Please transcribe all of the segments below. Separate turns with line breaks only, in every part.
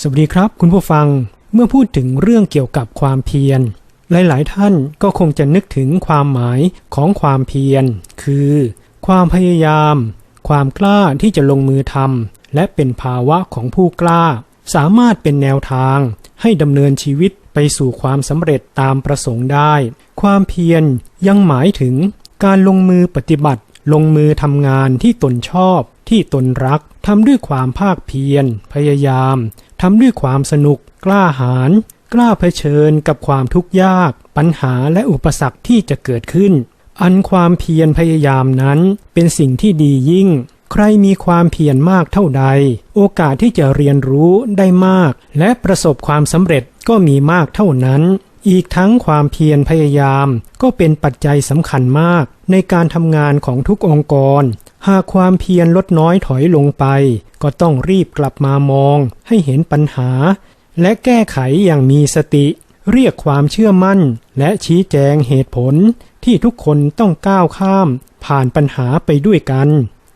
สวัสดีครับ คุณผู้ฟังเมื่อพูดถึงเรื่องเกี่ยวกับความเพียร หลาย ๆ ท่านก็คงจะนึกถึงความหมายของความเพียร คือ ความพยายาม ความกล้าที่จะลงมือทำและเป็นภาวะของผู้กล้า สามารถเป็นแนวทาง ให้ดำเนินชีวิตไปสู่ความสำเร็จตามประสงค์ได้ ความเพียรยังหมายถึง การลงมือปฏิบัติ ลงมือทำงานที่ตนชอบ ที่ตนรักทำด้วยความภาคเพียร พยายามทำด้วยความสนุก กล้าหาญกล้าเผชิญกับความทุกข์ยาก ปัญหาและอุปสรรคที่จะเกิดขึ้น อันความเพียรพยายามนั้นเป็นสิ่งที่ดียิ่ง ใครมีความเพียรมากเท่าใด โอกาสที่จะเรียนรู้ได้มาก และประสบความสำเร็จก็มีมากเท่านั้น อีกทั้งความเพียรพยายามก็เป็นปัจจัยสำคัญมาก ในการทำงานของทุกองค์กร หากความเพียรลดน้อยถอยลงไป ก็ต้องรีบกลับมามอง ให้เห็นปัญหา และแก้ไขอย่างมีสติ เรียกความเชื่อมั่น และชี้แจงเหตุผล ที่ทุกคนต้องก้าวข้าม ผ่านปัญหาไปด้วยกัน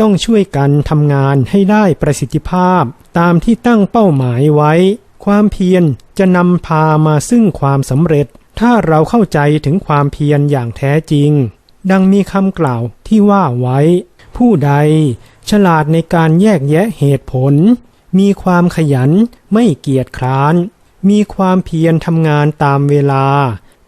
ต้องช่วยกันทำงานให้ได้ประสิทธิภาพ ตามที่ตั้งเป้าหมายไว้ ความเพียร จะนำพามาซึ่งความสำเร็จ ถ้าเราเข้าใจถึงความเพียรอย่างแท้จริง ดังมีคำกล่าวที่ว่าไว้ ผู้ใด ฉลาดในการแยกแยะเหตุผล มีความขยันไม่เกียจคร้าน มีความเพียรทำงานตามเวลา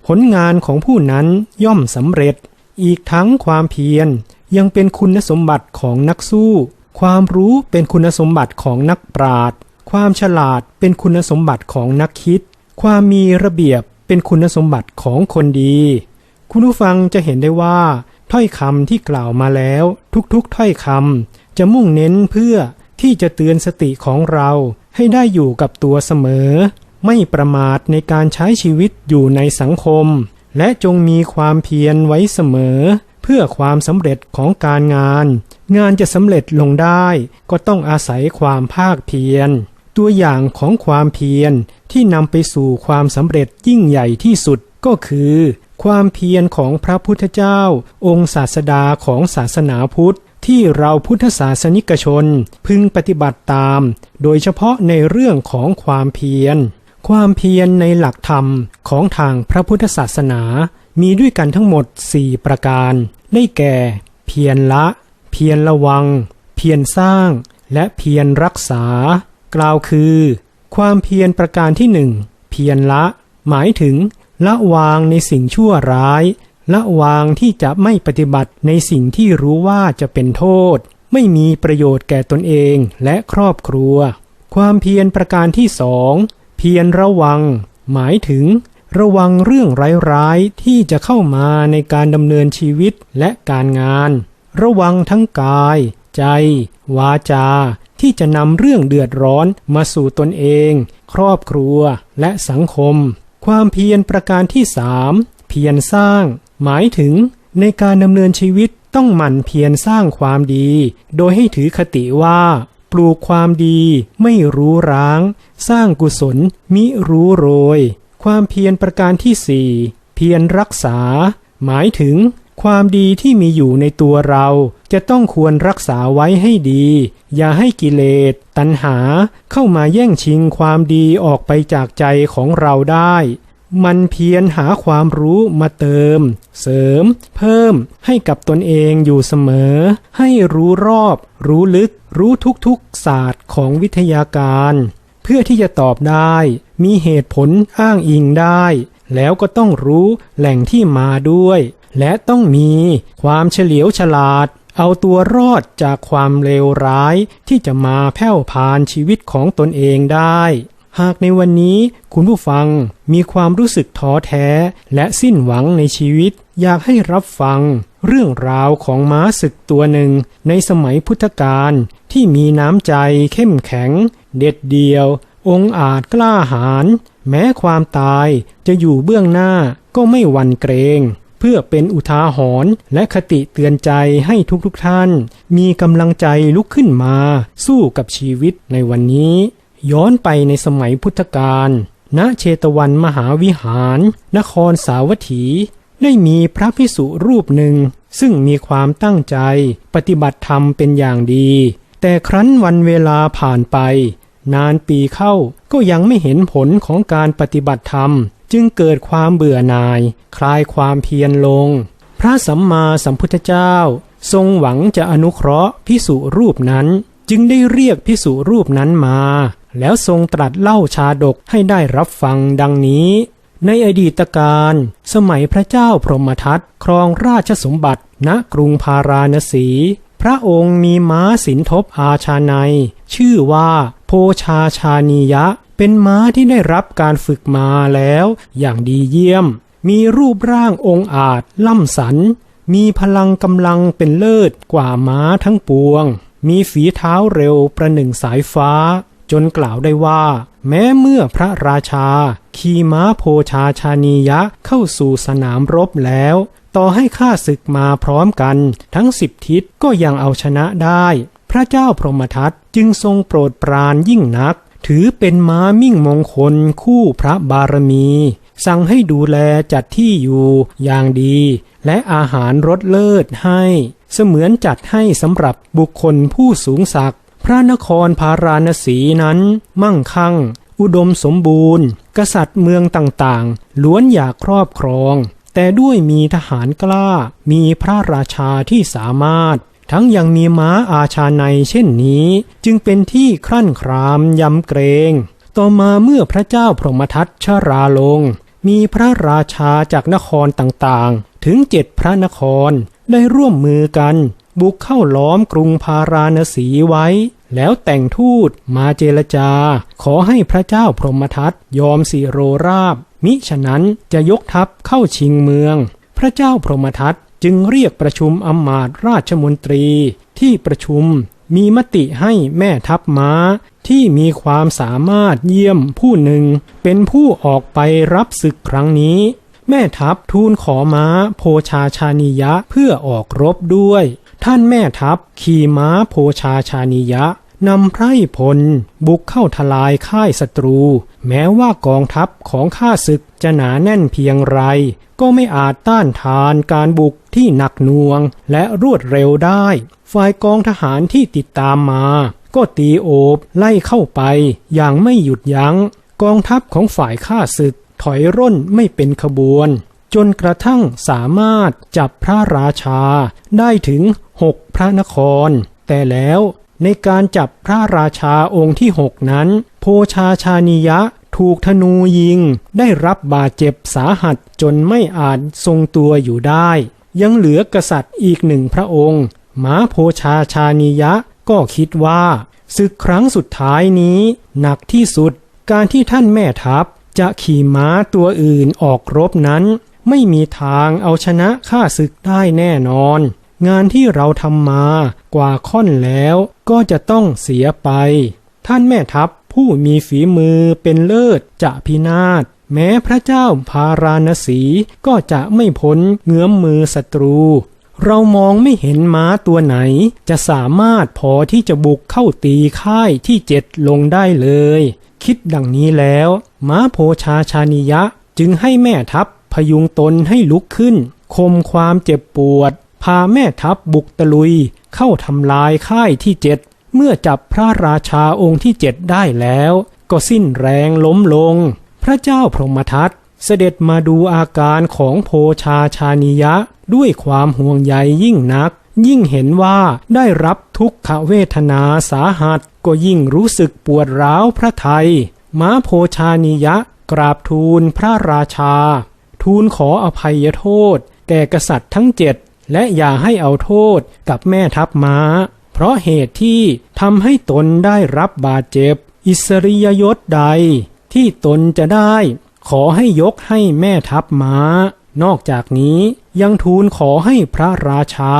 ผลงานของผู้นั้นย่อมสำเร็จ อีกทั้งความเพียรยังเป็นคุณสมบัติของนักสู้ ความรู้เป็นคุณสมบัติของนักปราชญ์ ความฉลาดเป็นคุณสมบัติของนักคิด ความมีระเบียบเป็นคุณสมบัติของคนดี คุณผู้ฟังจะเห็นได้ว่า ถ้อยคำที่กล่าวมาแล้ว ทุกๆ ถ้อยคำจะมุ่งเน้นเพื่อที่จะเตือนสติของเราให้ได้อยู่กับตัวเสมอ ไม่ประมาทในการใช้ชีวิตอยู่ในสังคม และจงมีความเพียรไว้เสมอ เพื่อความสำเร็จของการงาน งานจะสำเร็จลงได้ ก็ต้องอาศัยความภาคเพียร ตัวอย่างของความเพียรที่นำไปสู่ความสำเร็จยิ่งใหญ่ที่สุดก็คือ ความเพียรของพระพุทธเจ้า องค์ศาสดาของศาสนาพุทธ ที่เราพุทธศาสนิกชนพึงปฏิบัติตาม โดยเฉพาะในเรื่องของความเพียร ความเพียรในหลักธรรมของทางพระพุทธศาสนา มีด้วยกันทั้งหมด 4 ประการได้แก่ เพียรละ เพียรระวัง เพียรสร้าง และเพียรรักษา กล่าวคือ ความเพียรประการที่หนึ่งเพียรละ หมายถึง ละวางในสิ่งชั่วร้าย ละวางที่จะไม่ปฏิบัติในสิ่งที่รู้ว่าจะเป็นโทษ ไม่มีประโยชน์แก่ตนเองและครอบครัว ความเพียรประการที่สองเพียรระวัง หมายถึง ระวังเรื่องร้ายๆที่จะเข้ามาในการดำเนินชีวิตและการงาน ระวังทั้งกาย ใจ วาจา ที่จะนำเรื่องเดือดร้อนมาสู่ตนเอง ครอบครัวและสังคม ความเพียรประการที่สามเพียรสร้าง หมายถึงในการดำเนินชีวิตต้องหมั่นเพียรสร้างความดี โดยให้ถือคติว่า ปลูกความดีไม่รู้ร้าง สร้างกุศลมิรู้โรย ความเพียรประการที่สี่เพียรรักษา หมายถึง ความดีที่มีอยู่ในตัวเราจะต้องควรรักษาไว้ให้ดี อย่าให้กิเลส ตัณหาเข้ามาแย่งชิงความดีออกไปจากใจของเราได้ มันเพียรหาความรู้มาเติม เสริม เพิ่ม ให้กับตนเองอยู่เสมอ ให้รู้รอบ รู้ลึก รู้ทุกๆศาสตร์ของวิทยาการ เพื่อที่จะตอบได้ มีเหตุผลอ้างอิงได้ แล้วก็ต้องรู้แหล่งที่มาด้วย และต้องมีความเฉลียวฉลาด เอาตัวรอดจากความเลวร้ายที่จะมาแผ่วพานชีวิตของตนเองได้ หากในวันนี้คุณผู้ฟังมีความรู้สึกท้อแท้และสิ้นหวังในชีวิต อยากให้รับฟังเรื่องราวของม้าศึกตัวหนึ่งในสมัยพุทธกาลที่มีน้ำใจเข้มแข็ง เด็ดเดียว องอาจกล้าหาญแม้ความตายจะอยู่เบื้องหน้าก็ไม่หวั่นเกรง เพื่อเป็นอุทาหรณ์และคติเตือนใจให้ทุกๆทท่าน มีกำลังใจลุกขึ้นมา สู้กับชีวิตในวันนี้ ย้อนไปในสมัยพุทธกาลณเชตวันมหาวิหาร นครสาวัตถี ได้มีพระพิสุรูปหนึ่ง ซึ่งมีความตั้งใจ ปฏิบัติธรรมเป็นอย่างดี แต่ครั้นวันเวลาผ่านไป นานปีเข้าก็ยังไม่เห็นผลของการปฏิบัติธรรม จึงเกิดความเบื่อหน่าย คลายความเพียรลง พระสัมมาสัมพุทธเจ้า ทรงหวังจะอนุเคราะห์พิสุรูปนั้น จึงได้เรียกพิสุรูปนั้นมา แล้วทรงตรัสเล่าชาดกให้ได้รับฟังดังนี้ ในอดีตการสมัยพระเจ้าพรหมทัตครองราชสมบัติณกรุงพาราณสี พระองค์มีม้าสินทบอาชาในชื่อว่า โพชาชานียะ เป็นม้าที่ได้รับการฝึกมาแล้ว อย่างดีเยี่ยม มีรูปร่างองอาจล่ำสัน มีพลังกำลังเป็นเลิศกว่าม้าทั้งปวง มีฝีเท้าเร็วประหนึ่งสายฟ้า จนกล่าวได้ว่า แม้เมื่อพระราชา ขี่ม้าโพชาชานียะเข้าสู่สนามรบแล้วต่อให้ข้าศึกมาพร้อมกัน ทั้งสิบทิศก็ยังเอาชนะได้ พระเจ้าพรหมทัตจึงทรงโปรดปรานยิ่งนัก ถือเป็นม้ามิ่งมงคลคู่พระบารมี สั่งให้ดูแลจัดที่อยู่อย่างดี และอาหารรสเลิศให้ เสมือนจัดให้สำหรับบุคคลผู้สูงศักดิ์พระนครพาราณสีนั้น มั่งคั่ง อุดมสมบูรณ์ กษัตริย์เมืองต่างๆ ล้วนอยากครอบครอง แต่ด้วยมีทหารกล้ามีพระราชาที่สามารถ ทั้งยังมีม้าอาชาในเช่นนี้ จึงเป็นที่ครั่นครามยำเกรง ต่อมาเมื่อพระเจ้าพรหมทัตชราลง มีพระราชาจากนครต่างๆ ถึงเจ็ดพระนครได้ร่วมมือกัน บุกเข้าล้อมกรุงพาราณสีไว้ แล้วแต่งทูตมาเจรจา ขอให้พระเจ้าพรหมทัตยอมสิโรราบ มิฉะนั้นจะยกทัพเข้าชิงเมือง พระเจ้าพรหมทัต จึงเรียกประชุมอำมาตย์ราชมนตรีที่ประชุมมีมติให้แม่ทัพม้าที่มีความสามารถเยี่ยมผู้หนึ่ง เป็นผู้ออกไปรับศึกครั้งนี้ แม่ทัพทูลขอม้าโพชาชานิยะเพื่อออกรบด้วย ท่านแม่ทัพขี่ม้าโพชาชานิยะนำไพร่พลบุกเข้าทลายค่ายศัตรูแม้ว่ากองทัพของข้าศึกจะหนาแน่นเพียงไร ก็ไม่อาจต้านทานการบุกที่หนักหน่วงและรวดเร็วได้ ฝ่ายกองทหารที่ติดตามมา ก็ตีโอบไล่เข้าไปอย่างไม่หยุดยัง้ง กองทัพของฝ่ายข้าศึกถอยร่นไม่เป็นขบวน จนกระทั่งสามารถจับพระราชาได้ถึงหกพระนคร แต่แล้ว ในการจับพระราชาองค์ที่หกนั้น โพชาชานิยะถูกธนูยิง ได้รับบาดเจ็บสาหัสจนไม่อาจทรงตัวอยู่ได้ ยังเหลือกษัตริย์อีกหนึ่งพระองค์ม้าโพชาชานิยะก็คิดว่าศึกครั้งสุดท้ายนี้หนักที่สุด การที่ท่านแม่ทัพจะขี่ม้าตัวอื่นออกรบนั้น ไม่มีทางเอาชนะข้าศึกได้แน่นอน งานที่เราทำมากว่าค่อนแล้วก็จะต้องเสียไป ท่านแม่ทัพผู้มีฝีมือเป็นเลิศจะพินาศแม้พระเจ้าพาราณสีก็จะไม่พ้นเงื้อมมือศัตรู เรามองไม่เห็นม้าตัวไหน จะสามารถพอที่จะบุกเข้าตีค่ายที่เจ็ดลงได้เลย คิดดังนี้แล้ว ม้าโพชาชานิยะจึงให้แม่ทัพพยุงตนให้ลุกขึ้น คมความเจ็บปวด พาแม่ทัพบุกตะลุยเข้าทำลายค่ายที่เจ็ดเมื่อจับพระราชาองค์ที่เจ็ดได้แล้ว ก็สิ้นแรงล้มลง พระเจ้าพรหมทัตเสด็จมาดูอาการของโพชาชานิยะด้วยความห่วงใยยิ่งนัก ยิ่งเห็นว่าได้รับทุกขเวทนาสาหัส ก็ยิ่งรู้สึกปวดร้าวพระไทย ม้าโพชานิยะกราบทูลพระราชา ทูลขออภัยโทษ แก่กษัตริย์ทั้งเจ็ด และอย่าให้เอาโทษกับแม่ทัพม้า เพราะเหตุที่ทำให้ตนได้รับบาดเจ็บ อิสริยยศใด ที่ตนจะได้ ขอให้ยกให้แม่ทัพม้า นอกจากนี้ยังทูลขอให้พระราชา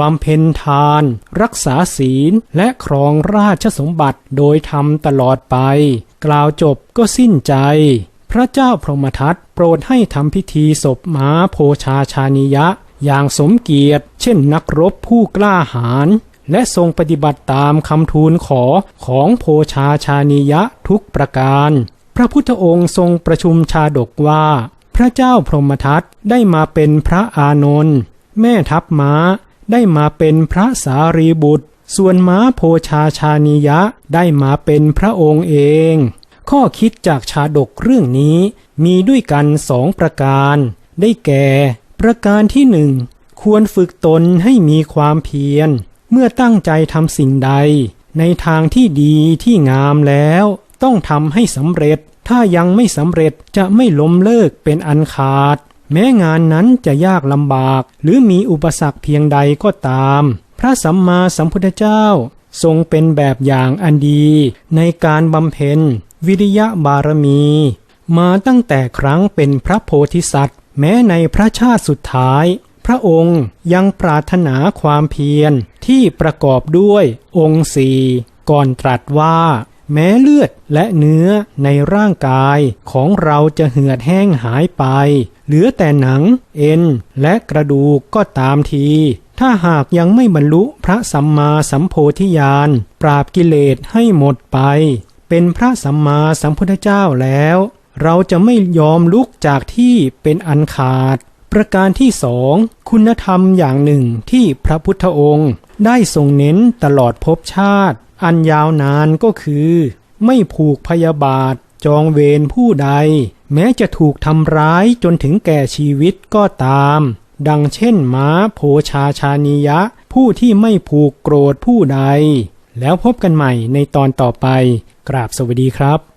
บำเพ็ญทาน รักษาศีลและครองราชสมบัติโดยทำตลอดไป กล่าวจบก็สิ้นใจ พระเจ้าพรหมทัตโปรดให้ทำพิธีศพม้าโพชาชานิยะ อย่างสมเกียรติ เช่นนักรบผู้กล้าหาญและทรงปฏิบัติตามคำทูลขอของโพชาชานิยะทุกประการ พระพุทธองค์ทรงประชุมชาดกว่า พระเจ้าพรหมทัตได้มาเป็นพระอานนท์แม่ทัพม้าได้มาเป็นพระสารีบุตร ส่วนม้าโพชาชานิยะได้มาเป็นพระองค์เอง ข้อคิดจากชาดกเรื่องนี้มีด้วยกันสองประการ ได้แก่ ประการที่หนึ่งควรฝึกตนให้มีความเพียร เมื่อตั้งใจทำสิ่งใด ในทางที่ดีที่งามแล้ว ต้องทำให้สำเร็จ ถ้ายังไม่สำเร็จจะไม่ล้มเลิกเป็นอันขาด แม้งานนั้นจะยากลำบาก หรือมีอุปสรรคเพียงใดก็ตาม พระสัมมาสัมพุทธเจ้า ทรงเป็นแบบอย่างอันดี ในการบำเพ็ญวิริยะบารมี มาตั้งแต่ครั้งเป็นพระโพธิสัตว์ แม้ในพระชาติสุดท้าย พระองค์ยังปรารถนาความเพียรที่ประกอบด้วยองค์สี่ก่อนตรัสว่า แม้เลือดและเนื้อในร่างกายของเราจะเหือดแห้งหายไป เหลือแต่หนัง เอ็น และกระดูกก็ตามที ถ้าหากยังไม่บรรลุพระสัมมาสัมโพธิญาณ ปราบกิเลสให้หมดไป เป็นพระสัมมาสัมพุทธเจ้าแล้ว เราจะไม่ยอมลุกจากที่เป็นอันขาด ประการที่สองคุณธรรมอย่างหนึ่งที่พระพุทธองค์ ได้ทรงเน้นตลอดภพชาติ อันยาวนานก็คือ ไม่ผูกพยาบาทจองเวรผู้ใด แม้จะถูกทำร้ายจนถึงแก่ชีวิตก็ตาม ดังเช่นม้าโพชาชานิยะ ผู้ที่ไม่ผูกโกรธผู้ใด แล้วพบกันใหม่ในตอนต่อไป กราบสวัสดีครับ